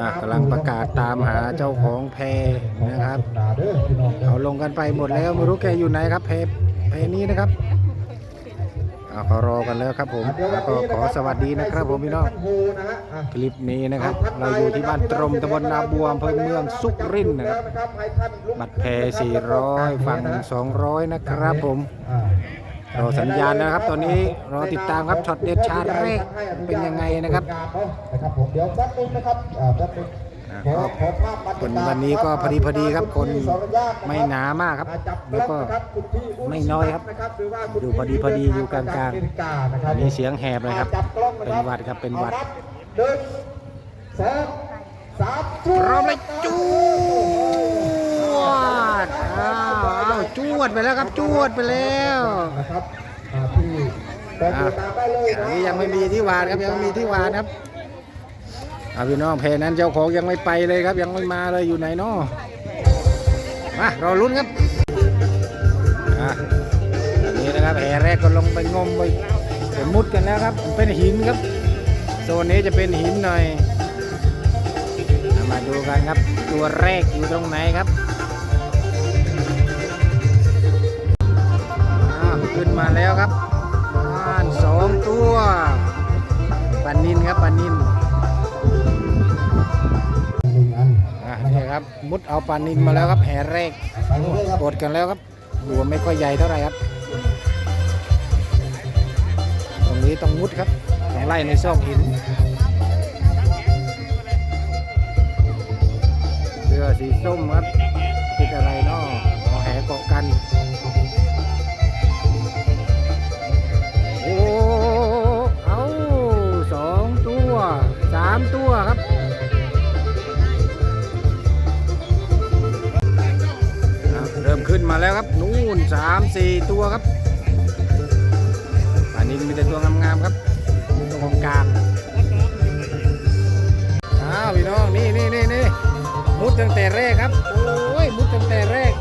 อะกำลังประกาศตามหาเจ้าของแพนะครับ เอพี่น้องเด้อเขาลงกันไปหมดแล้วไม่รู้แกอยู่ไหนครับแพแพนี้นะครับเอาเขารอกันแล้วครับผมแล้วก็ขอสวัสดีนะครับผมพี่น้องคลิปนี้นะครับ เราอยู่ที่บ้านตรมตำบลนาบัวอำเภอเมืองสุรินทร์นะครับให้ท่านลุกบัตรแพ400 ฝั่ง 200 นะครับผม รอสัญญาณนะครับ ตอนนี้รอติดตามครับช็อตเด็ดชาร์จแรกเป็นยังไงนะครับนะครับผมเดี๋ยวแป๊บนึงนะครับอ่าแป๊บนึงอะขอขอภาพบรรยากาศวันวันนี้ก็พอดีพอดีครับคนไม่หนามากครับอ่จัแล้วก็นะครับคุณพี่อุ้ไม่น้อยครับนะครับหรือว่าคุณอยู่พอดีพอดีอยู่กลางๆอเมริกานะครับมีเสียงแหบเลยครับจับกล้องะเป็นหวัดครับเป็นหวัดอานับหนึ่งสองสามพร้อมเลยจว ดอ้าวอ้าวจวดไปแล้วครับจวดไปแล้วนะครับอ่าที่แต่ตามได้เลยอันนี้ยังไม่มีที่วานครับยังไม่มีที่วานครับเอาพี่น้องเพนั้นเจ้าของยังไม่ไปเลยครับ ยังไม่มาเลยอยู่ไหนนาะมารอลุ้นครับอนี้นะครับแห่แรกก็ลงไปงมไปไปมุดกันแล้วครับ เป็นหินครับโซนนี้จะเป็นหินหน่อยมาดูกันครับ ตัวแรกอยู่ตรงไหนครับ ขึ้นมาแล้วครับอ่านสองตัวปันนินครับปันนินหนึ่งอันอะนี่ครับมุดเอาปลานินมาแล้วครับแห่แรกปเรื่อยๆครับกดกันแล้วครับหัวไม่ค่อยใหญ่เท่าไหร่ครับ ตรงนี้ต้องมุดครับต้องไล่ในซอกหินเรือสีส้มครับติดอะไรเนาะามตัวครับอะเริ่มขึ้นมาแล้วครับ นู่นสามสี่ตัวครับอันนี้มีแต่ตัวงามๆครับตัวของกลางอ้าวพี่น้องนี่นี่นี่นี่มุดตั้งแต่แรกครับ โอ้ยมุดตั้งแต่แรก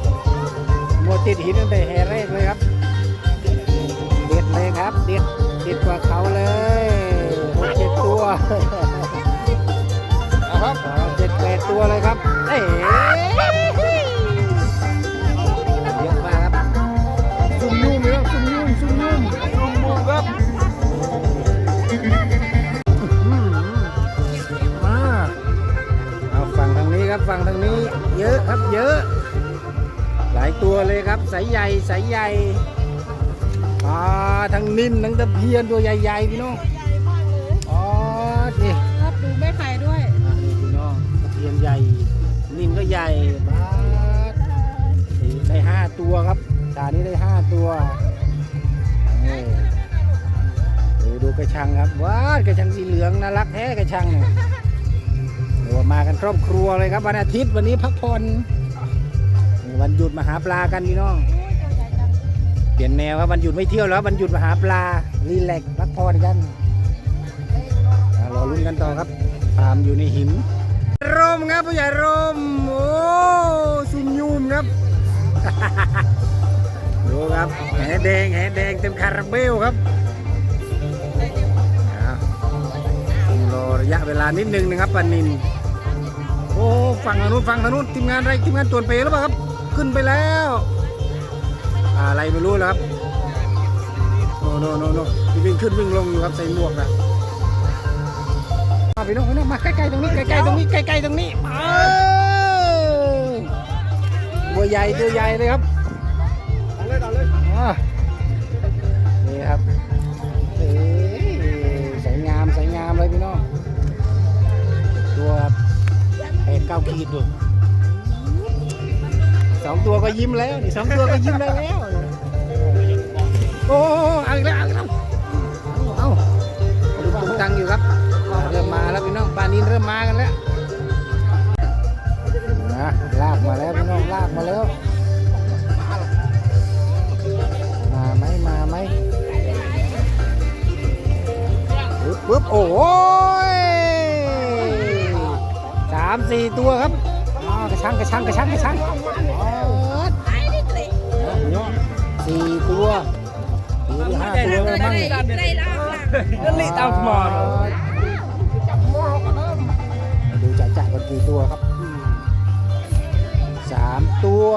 มัวติดหินตั้งแต่แห่แรกเลยครับเด็ดเลยครับเด็ดเด็ดกว่าเขาเลยหกเจ็ดตัวนะ ครับเจ็ดแปดตัวเลยครับ เอ๋เยอะมากครับซุ่มยุ่มเลยครับซุ่มยุ่มซุ่มยุ่มซุ่มยุ่มครับอื้อหือมาเอาฝั่งทางนี้ครับฝั่งทางนี้ เยอะครับเยอะ หลายตัวเลยครับสายใหญ่สายใหญ่ปลาทั้งนิ่นทั้งตะเพียนตัวใหญ่ๆพี่น้องอ๋อนี่ดูไม่ไข่ ใหญ่ นิ่มก็ใหญ่บาสได้ห้าตัวครับตานี้ได้ห้าตัวดูดูกระชังครับว้าวกระชังสีเหลืองน่ารักแท้กระชังเนี่ยเดี๋ยวมากันครอบครัวเลยครับวันอาทิตย์วันนี้พักผ่อนวันหยุดมาหาปลากันพี่น้องเปลี่ยนแนวครับวันหยุดไม่เที่ยวแล้ววันหยุดมาหาปลารีแลกซ์พักผ่อนกันรอลุ้นกันต่อครับตามอยู่ในหิน ร่มครับผู้ใหญ่ร่มโอ้ซุ่มยุ่มครับ ดูครับแหแดงแหแดงเต็มคาราเบลครับอะต้องรอระยะเวลานิดนึงนะครับปานินโอ้ฝั่งทางนู้นฝั่งทางนู้นทีมงานอะไรทีมงานตวนเปหรือเปล่าครับ ขึ้นไปแล้วอะไรไม่รู้แล้วครับโน่โน่โนโนวิ่งขึ้นวิ่งลงอยู่ครับใส่หมวกนะ มาพี่น้องพี่น้องมาใกล้ๆตรงนี้ใกล้ๆตรงนี้ใกล้ๆตรงนี้เออตัวใหญ่ตัวใหญ่เลยครับเอาเลยเอาเลยอ่านี่ครับเอ้ยสวยงามสวยงามเลยพี่น้องตัวแปดเก้าขีดดูสองตัวก็ยิ้มแล้วนี่สองตัวก็ยิ้มได้แล้วโอ้เอาอีกแล้วเอาอีกแล้ว แล้วพี่น้องปลานินเริ่มมากันแล้วนะลากมาแล้วพี่น้องลากมาแล้ว มาไหมมาไหมปึ๊บปึ๊บโอ้ยสามสี่ตัวครับอ้าวกระชังกระชังกระชังกระชังสี่ตัวสี่หรือห้าตัวแล้วมั้งได้แล้ว กี่ตัวครับสามตัว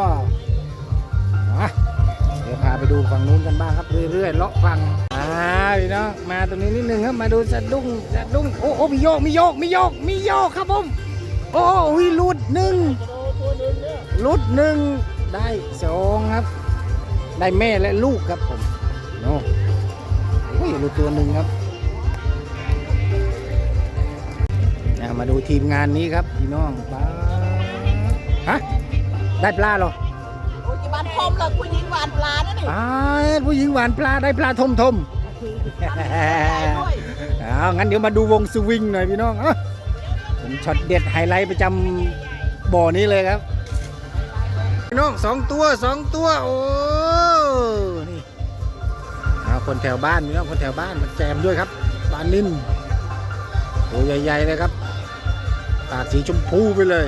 มาเดี๋ยวพาไปดูฝั่งนู้นกันบ้างครับเรื่อยๆเลาะฝั่งอ่าพี่น้องมาตรงนี้นิดนึงครับมาดูสะดุ้งสะดุ้งโอ้โอ้มีโยกมีโยกมีโยกมีโยกครับผมโอ้วิหลุดหนึ่งลุดหนึ่งได้สองครับ ได้แม่และลูกครับผมโน่อุ้ยลุดตัวหนึ่งครับ มาดูทีมงานนี้ครับพี่น้องปลาฮะได้ปลาเหรอโอ้ยบ้านคมเลยผู้หญิงหวานปลานั่นนี่ปลาผู้หญิงหวานปลาได้ปลาทมทมได้ด้วยเอางั้นเดี๋ยวมาดูวงสวิงหน่อยพี่น้องเอ้าผมช็อตเด็ดไฮไลท์ประจำบ่อนี้เลยครับพี่น้องสองตัวสองตัวโอ้นี่เอาคนแถวบ้านพี่น้องคนแถวบ้านมาแจมด้วยครับปลานิ่มตัวใหญ่ๆเลยครับ ปากสีชมพูไปเลย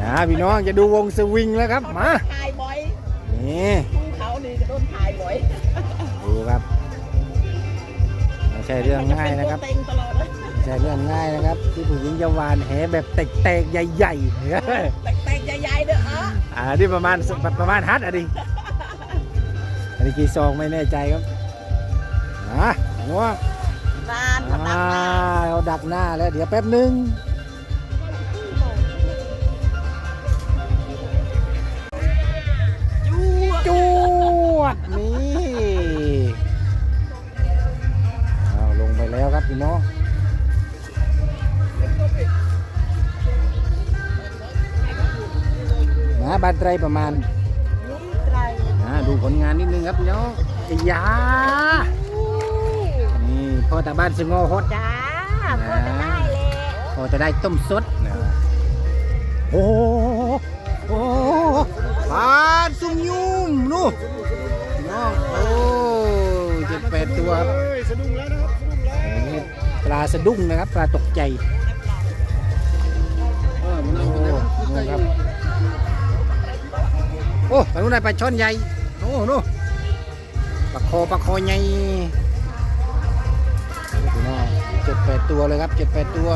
นะพี่น้องจะดูวงสวิงแล้วครับ มาถ่ายบ่อยนี่ภูเขานี่จะโดนถ่ายบ่อยดูครับไม่ใช่เรื่องง่ายนะครับเต็งตลอดเลยไม่ใช่เรื่องง่ายนะครับ ที่ผู้หญิงจะหวานแหแบบแตกๆใหญ่ๆแตกๆใหญ่ๆเด้ออะอ่านี่ประมาณประมาณฮัทอะดิอันนี้กี่ซองไม่แน่ใจครับอะงัว นานพนัอ่ากงานเอาดักหน้าแล้ว เดี๋ยวแป๊บหนึงจวดนี่เอาลงไปแล้วครับพี่น้องนะบานไตรประมาณนี่ไตรอ่าดูผลงานนิดนึงครับพี่น้องจะยา นี่พ่อตาบ้านสงอฮดจ้าพอจะได้เลยพ่อจะได้ต้มสดนะโอ้โหโอ้โหปลาซุ่มยุ่มนู่นพี่น้องโอ้เจ็ดแปดตัวครับนี่ปลาสะดุ้งนะครับปลาตกใจโอ้นู่นครับโอ้ไปนู้นได้ปลาช่อนใหญ่โอ้นู่นปลาคอปลาคอใหญ่พี่น้อง เจ็ดแปดตัวเลยครับเจ็ดแปดตัว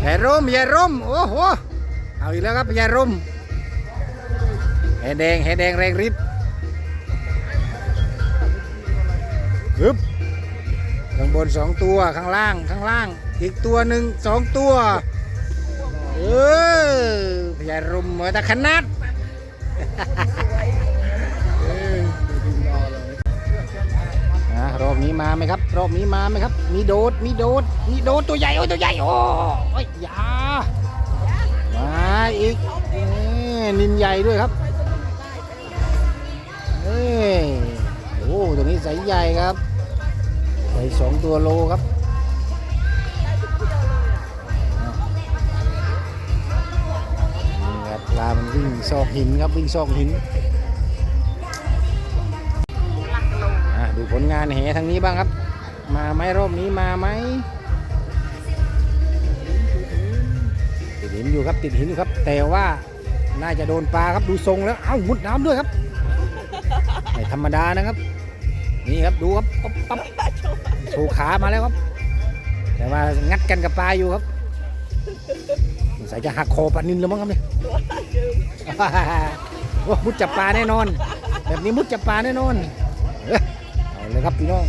แย่ร่มแย่ร่มโอ้โหเอาอีกแล้วครับแย่ร่มแหแดงแหแดงแรงฤทธิ์ฮึบข้างบนสองตัวข้างล่างข้างล่าง อีกตัวหนึ่งสองตัว เออพญารมเหมือนตะขนาดรอบนี้มาไหมครับ รอบนี้มาไหมครับ มีโดด มีโดด มีโดดตัวใหญ่ โอ้ยตัวใหญ่ โอ้ยอยามาอีกนินใหญ่ด้วยครับเอ้โอ้ตัวนี้ใสใหญ่ครับใสสองตัวโลครับนี่ครับปลามันวิ่งซอกหินครับวิ่งซอกหินดูผลงานแหทางนี้บ้างครับ มาไหมรอบนี้มาไหมติดหินอยู่ครับติดหินอยู่ครับ แต่ว่าน่าจะโดนปลาครับดูทรงแล้วเอ้ามุดน้ำด้วยครับไม่ธรรมดานะครับ นี่ครับดูครับปั๊บปั๊บโชว์ขามาแล้วครับ แต่ว่างัดกันกับปลาอยู่ครับสงสัยจะหักคอปลานินแล้วมั้งครับเนี่ยโอ้มุดจับปลาแน่นอน แบบนี้มุดจับปลาแน่นอนเอาเลยครับพี่น้อง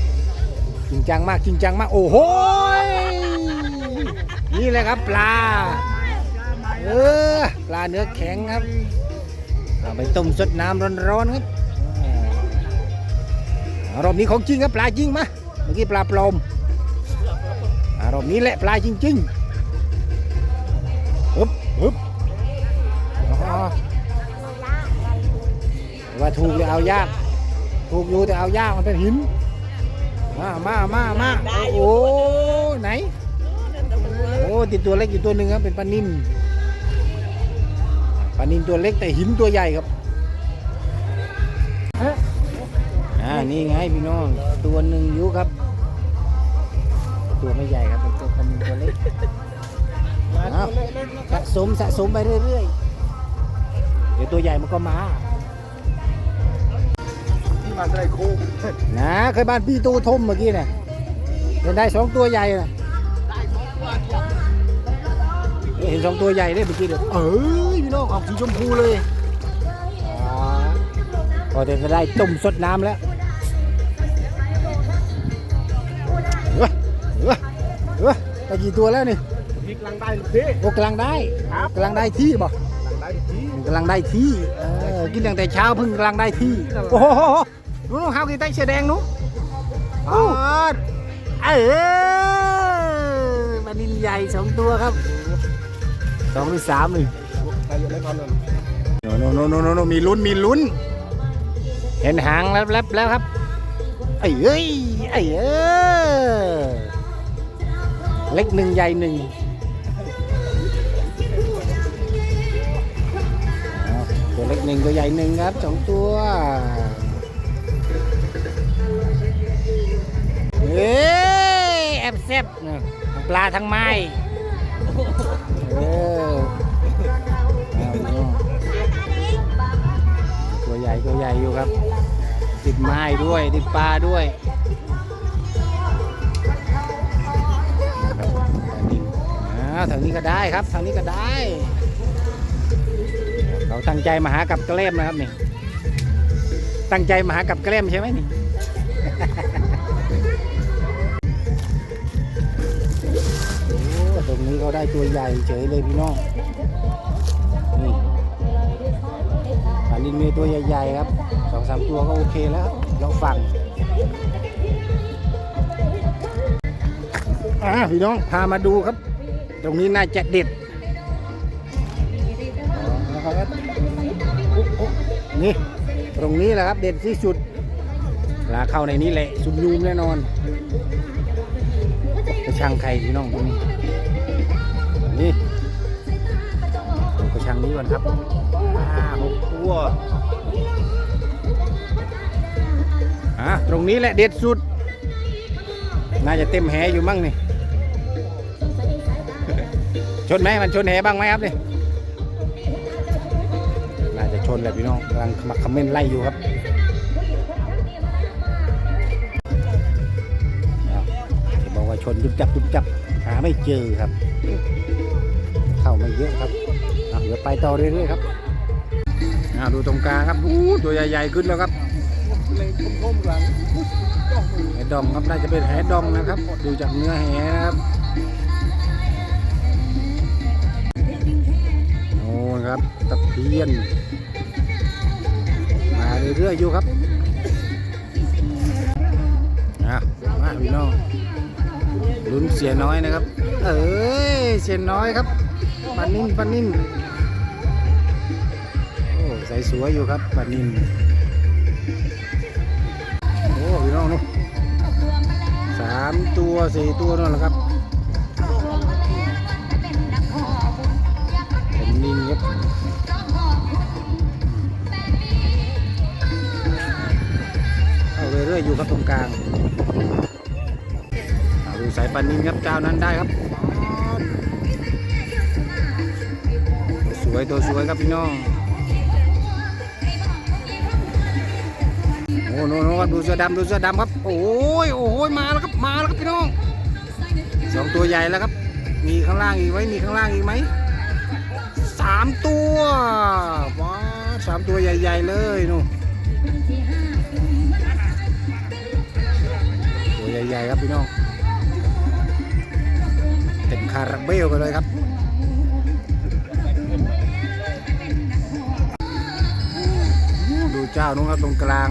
ริงจังมากจริงจังมาก โอ้โหนี่แหละครับปลา เออปลาเนื้อแข็งครับเอาไปต้มสดน้ำร้อนๆครับอ่ารอบนี้ของจริงครับปลาจริงมาเมื่อกี้ปลาปลอมอ่ารอบนี้แหละปลาจริงๆฮึบฮึบอ๋อว่าถูกหรือเอายาก ถูกอยู่แต่เอายากมันเป็นหิน มามามามาโอ้โหไหน โอ้ติดตัวเล็กอยู่ตัวหนึ่งครับ เป็นปลานินปลานินตัวเล็กแต่หินตัวใหญ่ครับอ่านี่ไงพี่น้อง ตัวหนึ่งอยู่ครับ ตัวไม่ใหญ่ครับเป็นตัวปลานินตัวเล็กเอาสะสมสะสมไปเรื่อยๆ เดี๋ยวตัวใหญ่มันก็มาที่ มาได้โค้งนะเคยบ้านพี่ตู้ทมเมื่อกี้เนี่ยเห็นได้สองตัวใหญ่นะเห็นสองตัวใหญ่ได้เมื่อกี้เดี๋ยวเอ้ยพี่น้องออกสีชมพูเลยอ๋อพอจะได้ต้มสดน้ำแล้วเฮ้ยเฮ้ยเฮ้ยได้กี่ตัวแล้วนี่มีกลางได้พี่โอ้กำลังได้ครับกำลังได้ที่บอกกลางได้พี่กำลังได้ที่เออกินตั้งแต่เช้าเพิ่งกำลังได้ที่โอ้โห นู้นห้าวกินไต้เสือแดงนู้นอ๋อเออมันนินใหญ่สองตัวครับสองหรือสามหนึ่งไปอยู่ในความนั้นโนโนโนโนโนมีลุ้นมีลุ้น เห็นหางแล้วแล้วแล้วครับไอ้เอ้ยไอ้เออเล็กหนึ่งใหญ่หนึ่งเอาตัวเล็กหนึ่งตัวใหญ่หนึ่งครับสองตัว เอ้ยแอบแซบเนี่ยทั้งปลาทั้งไม้เออเอาเอาตัวใหญ่ตัวใหญ่อยู่ครับ ติดไม้ด้วยติดปลาด้วยนี่ทางนี้ก็ได้ครับทางนี้ก็ได้ เขาตั้งใจมาหากับแกล้มนะครับนี่ ตั้งใจมาหากับแกล้มใช่ไหมนี่ ตรงนี้เขาได้ตัวใหญ่เฉยเลยพี่น้อง นี่ปลานินเมตัวใหญ่ๆครับสองสามตัวก็โอเคแล้วครับลองฟังอ่าพี่น้องพามาดูครับ ตรงนี้น่าจะเด็ดนะครับนี่ตรงนี้แหละครับเด็ดที่สุดลาเข้าในนี้แหละ สุดยูมแน่นอนกระชังไข่พี่น้องตรงนี้ นี่ดูกระชังนี้ก่อนครับห้าหกตัวอะตรงนี้แหละเด็ดสุด น่าจะเต็มแหอยู่มั่งนี่ ชนไหมมันชนแหบ้างไหมครับนี่น่าจะชนแหละพี่น้องกำลังมาคอมเมนต์ไล่อยู่ครับบอกว่าชนจุบจับจุบจับหาไม่เจอครับ เข้าไม่เยอะครับเดี๋ยวไปต่อเรื่อยๆครับดูตรงกลางครับตัวใหญ่ๆขึ้นแล้วครับแหดองครับน่าจะเป็นแหดองนะครับ ดูจากเนื้อแหครับโอ้ครับตะเพียน มาเรื่อยๆอยู่ครับอะมาพี่น้องลุ้นเสียน้อยนะครับ เอ้ยเสียน้อยครับ ปานินปานินโอ้ใส่สวยอยู่ครับปานินโอ้พี่น้องนู่นสามตัวสี่ตัวนั่นแหละครับเป็นนินครับเข้าเรื่อยๆอยู่ครับตรงกลางเอาดูสายปานินครับเจ้านั้นได้ครับ วยตัวสวยครับพี่น้องโอ้โหโน่ครับดูเสือดำดูเสือดำครับ โอ้ยโอ้ยมาแล้วครับมาแล้วครับพี่น้องสองตัวใหญ่แล้วครับ มีข้างล่างอีกไหมมีข้างล่างอีกไหมสามตัวว้าสามตัวใหญ่ ๆ เลยนู่นตัวใหญ่ๆครับพี่น้องเต็มคาราเบลไปเลยครับ เจ้านู้นครับตรงกลาง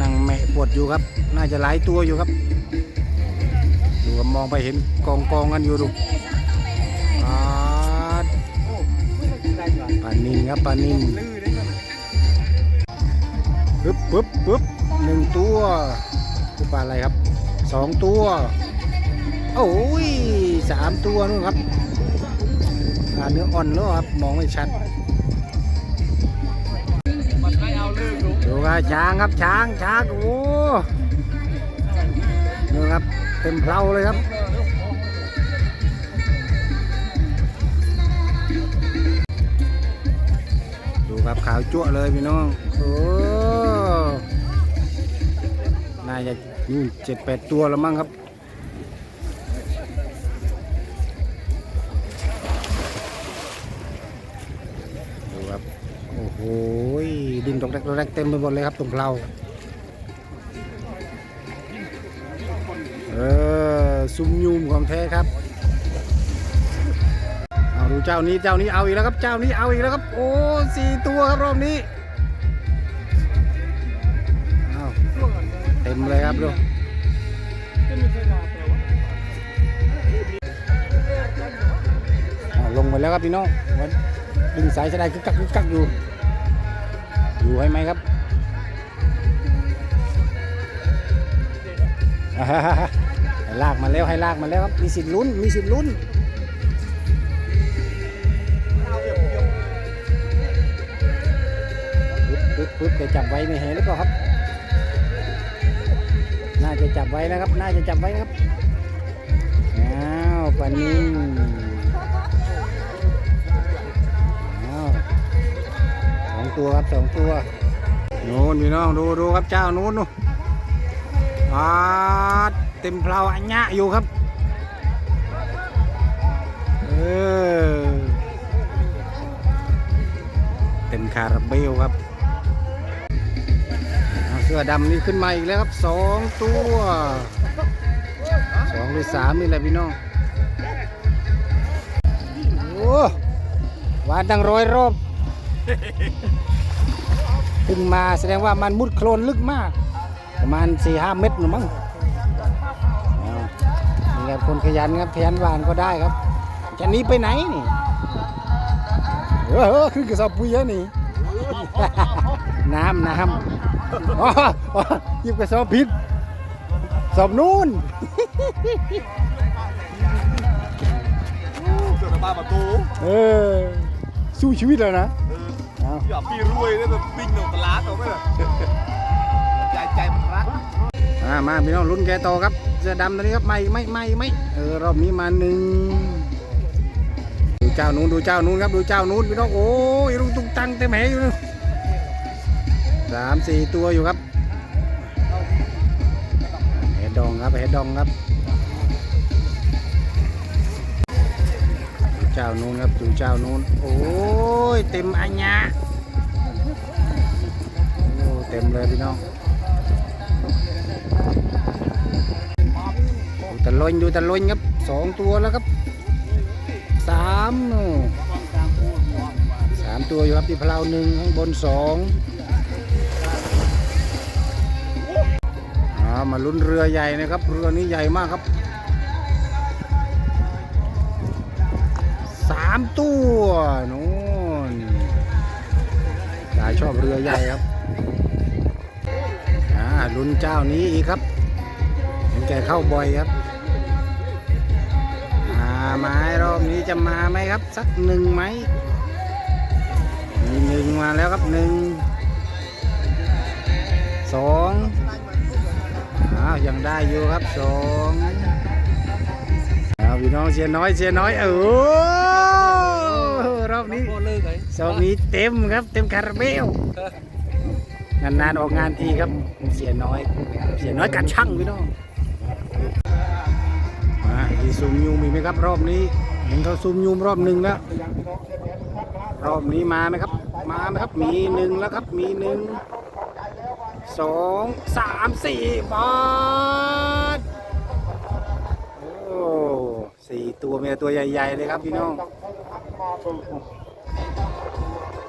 นั่งแมะปวดอยู่ครับ น่าจะหลายตัวอยู่ครับดูมองไปเห็นกองกองกันอยู่ดูปานินครับปานินลื้อได้ไหมปึ๊บปึ๊บปึ๊บหนึ่งตัวคือปลาอะไรครับสองตัวโอ้ยสามตัวนู่นครับปลาเนื้ออ่อนแล้วครับมองไม่ชัด ดูครับช้างครับช้างช้างโอ้ดูครับเต็มเพลาเลยครับดูครับขาวจั่วเลยพี่น้องโอ้น่าาจะนู่นเจ็ดแปดตัวแล้วมั้งครับ ดินตกแรกแรกเต็มไปหมดเลยครับตรงเพลาเออซุ่มยุมของแท้ครับเอาดูเจ้านี้เจ้านี้เอาอีกแล้วครับ เจ้านี้เอาอีกแล้วครับ โอ้สี่ตัวครับรอบนี้เอาเต็มเลยครับดูลงไปแล้วครับพี่น้องวันดึงสายสะไดคึกกักคึกกักอยู่ อยู่ให้ไหมครับให้ลากมาแล้วให้ลากมาแล้วครับ มีสิทธิ์ลุ้น มีสิทธิ์ลุ้นปึ๊บปึ๊บปึ๊บจะจับไว้ไม่เห็นหรือเปล่าครับ น่าจะจับไว้นะครับ น่าจะจับไว้นะครับ อ้าวปานิ่ม ตัวครับสองตัวนู้นพี่น้องดูดูครับเจ้านู้นนู่นอาเต็มเพลาอัญญะอยู่ครับเออเต็มคาราเบลครับเสื้อดำนี่ขึ้นมาอีกแล้วครับสองตัวสองหรือสามนี่แหละพี่น้องโอ้วานดังร้อยรอบ ขึ้นมาแสดงว่ามันมุดโคลนลึกมาก ประมาณ4-5หเมตรหรือมั้งนี่ครับคนขยันครับขยันหวานก็ได้ครับ จะหนี้ไปไหนนี่เออเออขึ้นกระสอบปุ๋ยแล้วนี่น้ำน้ำอ๋อหยิบกระสอบผิดสอบนู่นเอบ้าประตูเออสู้ชีวิตแล้วนะ อาอย่าปีรวยเนี่ยแบบปิ้งหนึ่งตลาดเอาไหมล่ะใจใจมันรักอ่ามาพี่น้องลุ้นแกโตครับเสื้อดำตัวนี้ครับไม่ไม่ไม่ไม่เออรอบนี้มาหนึ่งดูเจ้านู้นดูเจ้านู้นครับดูเจ้านู้นพี่น้องโอ้ยลุงตุ้งตังเต็มแหอยู่นู่นสามสี่ตัวอยู่ครับเห็ดดองครับเห็ดดองครับดูเจ้านู้นครับดูเจ้านู้นโอ้ยเต็มอัญญะโอ้เต็มเลยพี่น้องดูตะลอยดูตะลอยครับสองตัวแล้วครับสามสามตัวอยู่ครับที่พลาวหนึ่งข้างบนสองมาลุ้นเรือใหญ่นะครับ เรือนี้ใหญ่มากครับสามตัวนู่นยายชอบเรือใหญ่ครับ ลุ้นเจ้านี้อีกครับ เห็นแกเข้าบ่อยครับ มาไหม้รอบนี้จะมาไหมครับ สักหนึ่งไหมมีหนึ่งมาแล้วครับหนึ่งสองอ้าวยังได้อยู่ครับสองเอาพี่น้องเชียร์น้อยเชียร์น้อยเออรอบนี้โคตรเลยไงสอบนี้เต็มครับ เต็มคาราเบล นานๆออกงานทีครับ เสียน้อย เสียน้อยกัดช่างพี่น้องมาอีซูมยูมีไหมครับรอบนี้ เห็นเขาซูมยูมรอบหนึ่งแล้วรอบนี้มาไหมครับ มาไหมครับ มีหนึ่งแล้วครับ มีหนึ่งสองสามสี่บาทโอ้สี่ตัวเมีแต่ตัวใหญ่ ๆ เลยครับพี่น้อง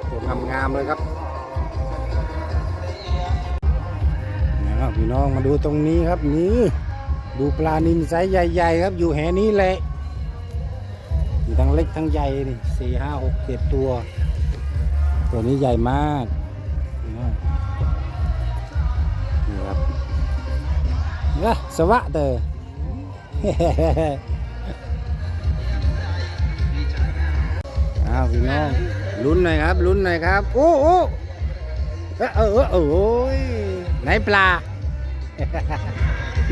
ตัวงามๆเลยครับ นะครับพี่น้องมาดูตรงนี้ครับนี่ดูปลานินไซส์ใหญ่ๆครับ อยู่แหนี้แหละมีทั้งเล็กทั้งใหญ่นี่สี่ห้าหกเจ็ดตัว ตัวนี้ใหญ่มากนี่ครับนะสวะเตออ้าวพี่น้องลุ้นหน่อยครับลุ้นหน่อยครับ โอ้โอ้เออเออโอ้ยไหนปลา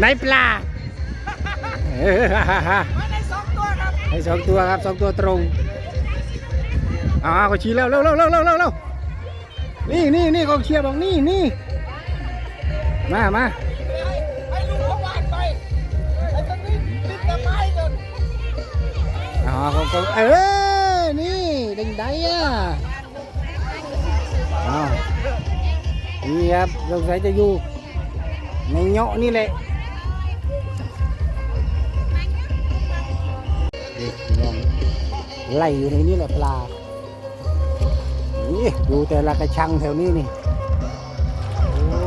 ในปลาในสองตัวครับสองตัวครับสองตัวตรงอ้าวเขาชี้แล้วเร็วเร็วเร็วเร็วเร็วนี่นี่นี่กองเชียร์บอกนี่นี่มามาอ๋อเขาเขาเออนี่ดึงได้อะนี่ครับสงสัยจะอยู่ ในเหาะนี่แหละนี่พี่น้องไล่อยู่ในนี้แหละปลา นี่ดูแต่ละกระชังแถวนี้นี่ โอ้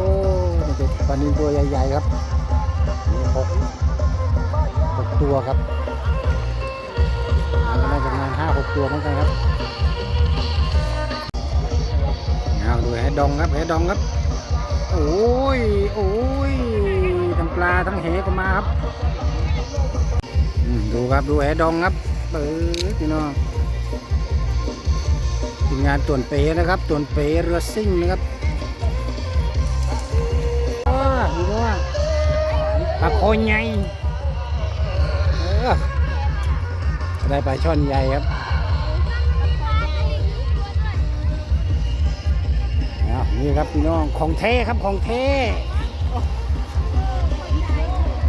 นี่เป็นปลานิลตัวใหญ่ๆครับนี่หกหกตัวครับน่าจะประมาณห้าหกตัวเหมือนกันครับเอาดูแหดองครับแหดองครับ โอ้ย โอ้ย ทั้งปลาทั้งแหก็มาครับ ดูครับดูแหดองครับเปิดพี่น้องทีมงานต่วนเป๋นะครับต่วนเป๋เรือซิ่งนะครับอ้าดูว่าปลาโคนใหญ่เออได้ปลาช่อนใหญ่ครับ นี่ครับพี่น้องของแท้ครับของแท้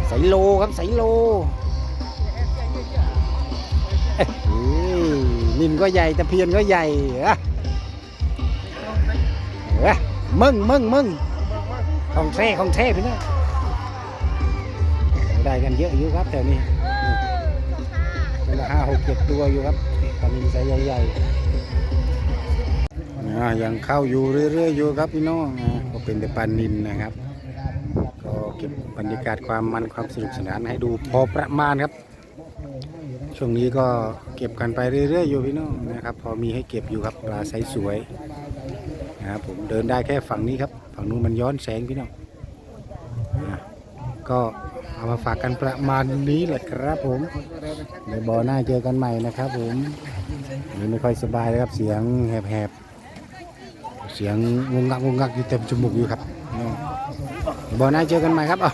ใส่โลครับใส่โลเอ้ยนินก็ใหญ่ตะเพียนก็ใหญ่อะเอ้ยมึงมึงมึงของแท้ของแท้พี่น้องได้กันเยอะอยู่ครับแถวนี้เป็นละห้าหกเจ็ดตัวอยู่ครับปลานิลไซส์ใหญ่ๆอ่า ยังเข้าอยู่เรื่อยๆอยู่ครับพี่น้องก็เป็นแต่ปลานิลนะครับ ก็เก็บบรรยากาศความมันความสนุกสนานให้ดูพอประมาณครับ ช่วงนี้ก็เก็บกันไปเรื่อยๆอยู่พี่น้องนะครับ พอมีให้เก็บอยู่ครับปลาไซส์สวยนะครับผมเดินได้แค่ฝั่งนี้ครับฝั่งนู้นมันย้อนแสงพี่น้องอะก็เอามาฝากกันประมาณนี้แหละครับผมเดี๋ยวบอหน้าเจอกันใหม่นะครับผมมีไม่ค่อยสบายนะครับเสียงแหบๆ สียงงงงักงงงักอยู่เต็มจมูกอยู่ครับเดี๋ยวบอหน้าเจอกันใหม่ครับเอา